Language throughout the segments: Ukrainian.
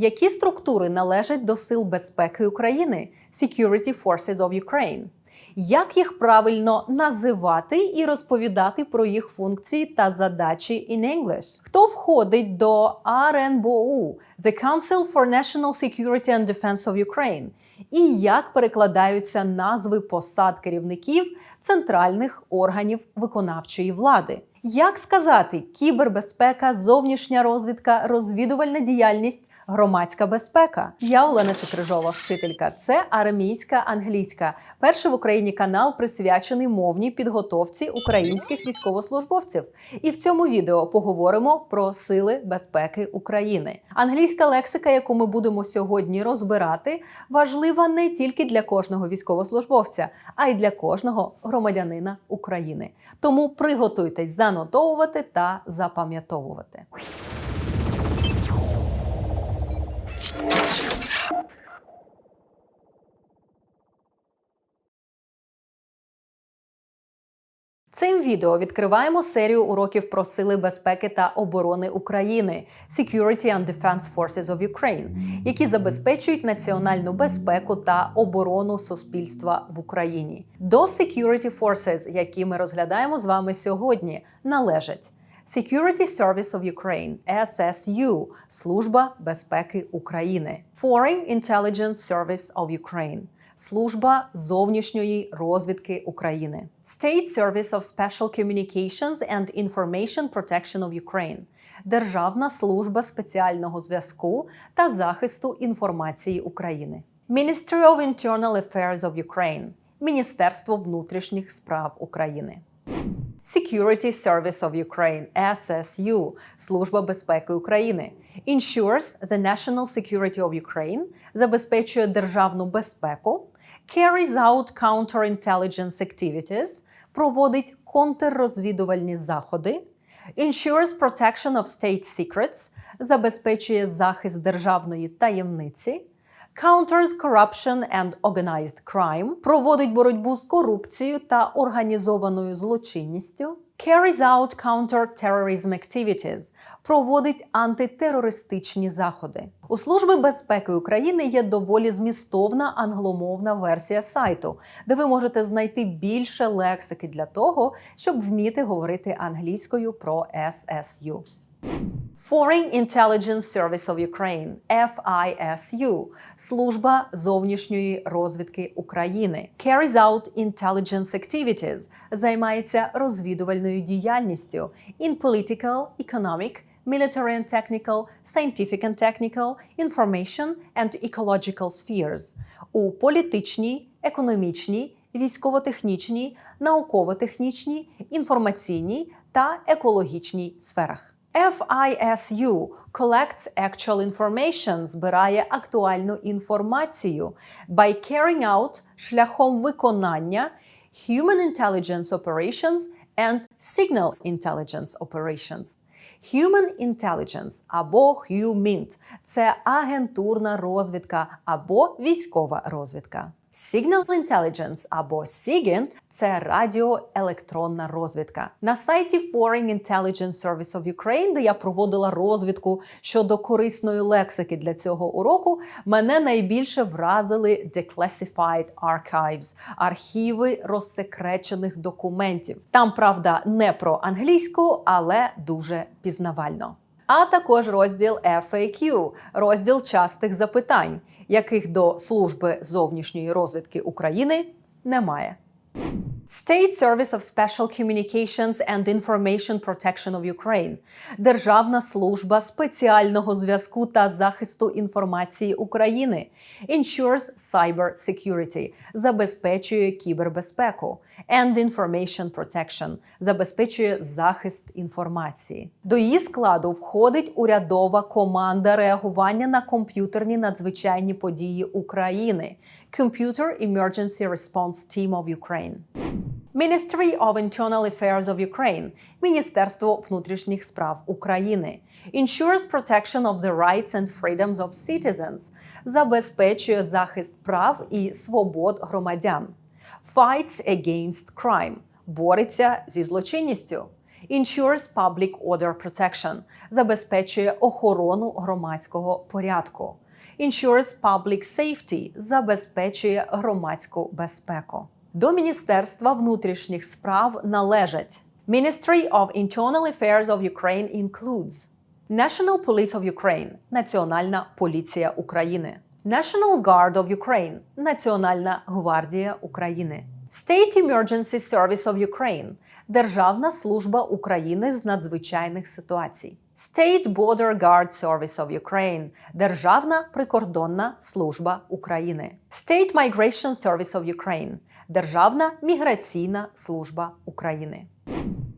Які структури належать до Сил безпеки України Security Forces of Ukraine? Як їх правильно називати і розповідати про їх функції та задачі in English? Хто входить до РНБОУ The Council for National Security and Defense of Ukraine? І як перекладаються назви посад керівників центральних органів виконавчої влади? Як сказати кібербезпека, зовнішня розвідка, розвідувальна діяльність, громадська безпека? Я Олена Чекрижова, вчителька. Це армійська англійська. Перший в Україні канал присвячений мовній підготовці українських військовослужбовців. І в цьому відео поговоримо про сили безпеки України. Англійська лексика, яку ми будемо сьогодні розбирати, важлива не тільки для кожного військовослужбовця, а й для кожного громадянина України. Тому приготуйтесь занотовувати та запам'ятовувати. Цим відео відкриваємо серію уроків про сили безпеки та оборони України Security and Defense Forces of Ukraine, які забезпечують національну безпеку та оборону суспільства в Україні. До Security Forces, які ми розглядаємо з вами сьогодні, належать Security Service of Ukraine SSU – Служба безпеки України, Foreign Intelligence Service of Ukraine – Служба зовнішньої розвідки України, State Service of Special Communications and Information Protection of Ukraine, Державна служба спеціального зв'язку та захисту інформації України, Ministry of Internal Affairs of Ukraine, Міністерство внутрішніх справ України. Security Service of Ukraine SSU – Служба безпеки України. Ensures the national security of Ukraine забезпечує державну безпеку, carries out counterintelligence activities проводить контррозвідувальні заходи, ensures protection of state secrets забезпечує захист державної таємниці. Counters Corruption and Organized Crime проводить боротьбу з корупцією та організованою злочинністю. Carries out counter-terrorism activities – проводить антитерористичні заходи. У Служби безпеки України є доволі змістовна англомовна версія сайту, де ви можете знайти більше лексики для того, щоб вміти говорити англійською про SSU. Foreign Intelligence Service of Ukraine FISU – Служба зовнішньої розвідки України carries out intelligence activities – займається розвідувальною діяльністю in political, economic, military and technical, scientific and technical, information and ecological spheres у політичній, економічній, військово-технічній, науково-технічній, інформаційній та екологічній сферах. FISU collects actual information, збирає актуальну інформацію by carrying out шляхом виконання human intelligence operations and signals intelligence operations. Human Intelligence або HUMINT – це агентурна розвідка або військова розвідка. Signals Intelligence або SIGINT – це радіоелектронна розвідка. На сайті Foreign Intelligence Service of Ukraine, де я проводила розвідку щодо корисної лексики для цього уроку, мене найбільше вразили Declassified Archives – архіви розсекречених документів. Там, правда, не про англійську, але дуже пізнавально а також розділ FAQ – розділ частих запитань, яких до служби зовнішньої розвідки України немає. State Service of Special Communications and Information Protection of Ukraine – Державна служба спеціального зв'язку та захисту інформації України ensures cyber security – забезпечує кібербезпеку and information protection – забезпечує захист інформації. До її складу входить урядова команда реагування на комп'ютерні надзвичайні події України Computer Emergency Response Team of Ukraine. Ministry of Internal Affairs of Ukraine – Міністерство внутрішніх справ України ensures protection of the rights and freedoms of citizens – забезпечує захист прав і свобод громадян fights against crime – бореться зі злочинністю ensures public order protection – забезпечує охорону громадського порядку. Ensures public safety – забезпечує громадську безпеку. До Міністерства внутрішніх справ належать Ministry of Internal Affairs of Ukraine includes National Police of Ukraine – Національна поліція України. National Guard of Ukraine – Національна гвардія України. State Emergency Service of Ukraine – Державна служба України з надзвичайних ситуацій. State Border Guard Service of Ukraine – Державна прикордонна служба України. State Migration Service of Ukraine – Державна міграційна служба України.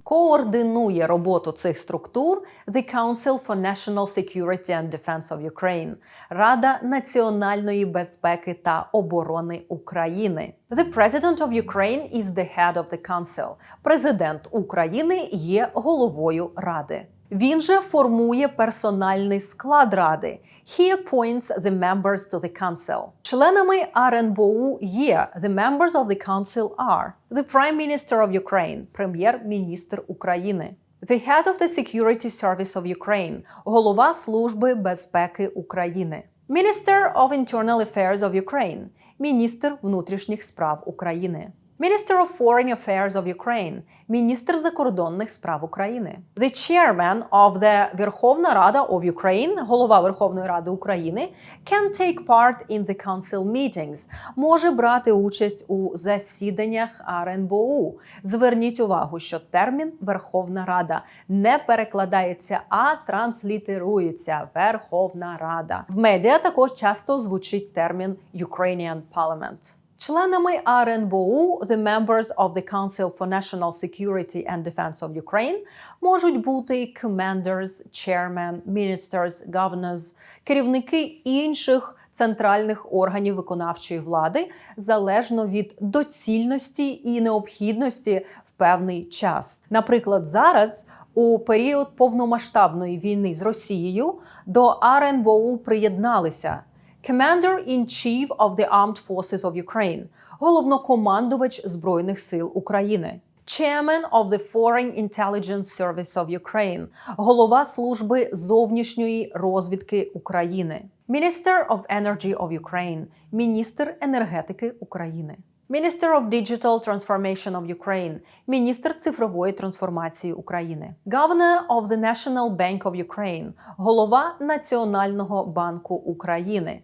Координує роботу цих структур The Council for National Security and Defense of Ukraine – Рада національної безпеки та оборони України. The President of Ukraine is the head of the Council. Президент України є головою Ради. Він же формує персональний склад ради. He appoints the members to the council. Членами РНБО є the members of the council are the Prime Minister of Ukraine, прем'єр-міністр України. The head of the Security Service of Ukraine, голова Служби безпеки України. Minister of Internal Affairs of Ukraine, міністр внутрішніх справ України. Minister of Foreign Affairs of Ukraine – міністр закордонних справ України. The Chairman of the Верховна Рада of Ukraine – голова Верховної Ради України can take part in the council meetings – може брати участь у засіданнях РНБО. Зверніть увагу, що термін Верховна Рада не перекладається, а транслітерується Верховна Рада. В медіа також часто звучить термін Ukrainian Parliament. Членами РНБО, the members of the Council for National Security and Defense of Ukraine, можуть бути commanders, chairmen, ministers, governors, керівники інших центральних органів виконавчої влади залежно від доцільності і необхідності в певний час. Наприклад, зараз. У період повномасштабної війни з Росією до РНБО приєдналися Commander-in-Chief of the Armed Forces of Ukraine, головнокомандувач Збройних сил України. Chairman of the Foreign Intelligence Service of Ukraine, голова служби зовнішньої розвідки України. Minister of Energy of Ukraine, міністр енергетики України. Minister of Digital Transformation of Ukraine, міністр цифрової трансформації України. Governor of the National Bank of Ukraine, голова Національного банку України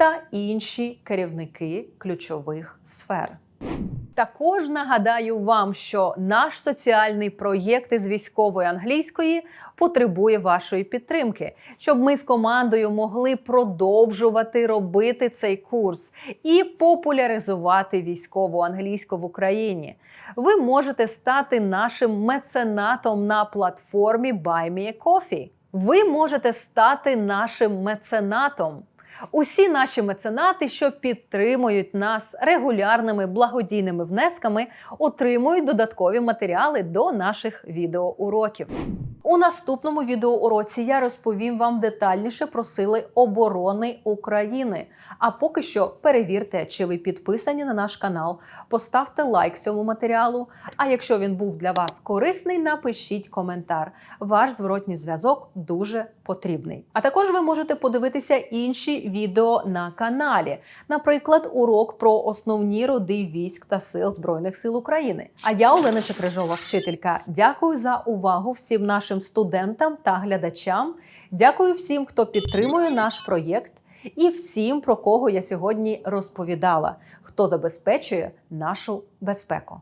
та інші керівники ключових сфер. Також нагадаю вам, що наш соціальний проєкт із військової англійської потребує вашої підтримки, щоб ми з командою могли продовжувати робити цей курс і популяризувати військову англійську в Україні. Ви можете стати нашим меценатом на платформі Buy Me a Coffee. Ви можете стати нашим меценатом. Усі наші меценати, що підтримують нас регулярними благодійними внесками, отримують додаткові матеріали до наших відеоуроків. У наступному відеоуроці я розповім вам детальніше про сили оборони України. А поки що перевірте, чи ви підписані на наш канал, поставте лайк цьому матеріалу. А якщо він був для вас корисний, напишіть коментар. Ваш зворотній зв'язок дуже потрібний. А також ви можете подивитися інші відео на каналі, наприклад, урок про основні роди військ та сил Збройних сил України. А я Олена Чекрижова, вчителька. Дякую за увагу всім нашим студентам та глядачам. Дякую всім, хто підтримує наш проєкт, і всім, про кого я сьогодні розповідала, хто забезпечує нашу безпеку.